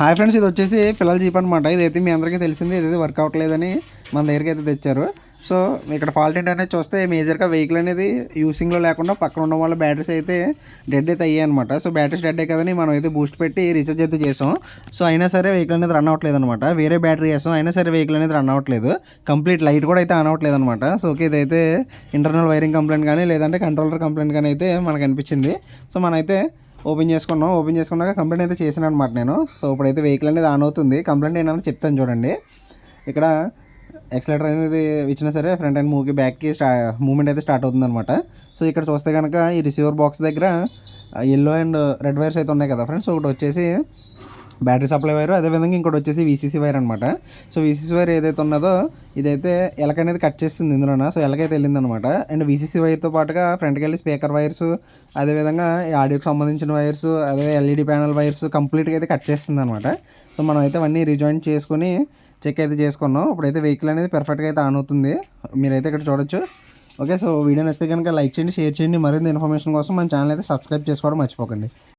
Hi friends ఇది వచ్చేసి పిల్లల జీప్ అనమాట ఇదైతే మీ అందరికీ తెలిసింది ఇదైతే వర్క్ అవ్వట్లేదని మన దగ్గరికి అయితే తెచ్చారు. సో ఇక్కడ ఫాల్ట్ ఏంటనేది చూస్తే మేజర్గా వెహికల్ అనేది యూసింగ్లో లేకుండా పక్కన ఉన్న వాళ్ళ బ్యాటరీస్ అయితే డెడ్ అయితే అయ్యాయి అనమాట సో బ్యాటరీస్ డెడ్ అయ్యి మనం అయితే బూస్ట్ పెట్టి రీఛార్జ్ అయితే చేసాం. సో అయినా సరే వెహికల్ అనేది రన్ అవ్వట్లేదు అనమాట వేరే బ్యాటరీ వేసాం అయినా సరే వెహికల్ అనేది రన్ అవ్వట్లేదు. కంప్లీట్ లైట్ కూడా అయితే ఆన్ అవ్వట్లేదు అనమాట సో ఓకే ఇదైతే ఇంటర్నల్ వైరింగ్ కంప్లైంట్ కానీ లేదంటే కంట్రోలర్ కంప్లైంట్ కానీ అయితే మనకు అనిపించింది. సో మనమైతే ఓపెన్ చేసుకున్నాం. ఓపెన్ చేసుకున్నాక కంప్లైంట్ అయితే చేశాను అనమాట నేను. సో ఇప్పుడైతే వెహికల్ అనేది ఆన్ అవుతుంది. కంప్లైంట్ ఏంటంటే చెప్తాను చూడండి. ఇక్కడ ఎక్సలేటర్ అనేది ఇచ్చినా సరే ఫ్రంట్ అండ్ మూవ్కి బ్యాక్కి స్టా మూమెంట్ అయితే స్టార్ట్ అవుతుంది అనమాట సో ఇక్కడ చూస్తే కనుక ఈ రిసీవర్ బాక్స్ దగ్గర ఎల్లో అండ్ రెడ్ వైర్స్ అయితే ఉన్నాయి కదా ఫ్రెండ్స్ ఒకటి వచ్చేసి బ్యాటరీ సప్లై వైర్ అదేవిధంగా ఇంకోటి వచ్చేసి వీసీసీ వైర్ అనమాట సో వీసీసీ వైర్ ఏదైతే ఉన్నదో ఇదైతే ఎలక అనేది కట్ చేస్తుంది ఇందులోన. సో ఎలకైతే వెళ్ళింది అనమాట అండ్ వీసీసీ వైర్తో పాటుగా ఫ్రంట్కి వెళ్ళి స్పీకర్ వైర్స్ అదేవిధంగా ఈ ఆడియోకి సంబంధించిన వైర్స్ అదే ఎల్ఈడి ప్యానల్ వైర్స్ కంప్లీట్గా అయితే కట్ చేస్తుంది అనమాట సో మనం అయితే అవన్నీ రిజాయిన్ చేసుకొని చెక్ అయితే చేసుకున్నాం. ఇప్పుడైతే వెహికల్ అనేది పర్ఫెక్ట్గా అయితే ఆన్ అవుతుంది. మీరైతే ఇక్కడ చూడొచ్చు. ఓకే సో వీడియో నచ్చితే కనుక లైక్ చేయండి షేర్ చేయండి. మరింత ఇన్ఫర్మేషన్ కోసం మన ఛానల్ అయితే సబ్స్క్రైబ్ చేసుకోవడం మర్చిపోకండి.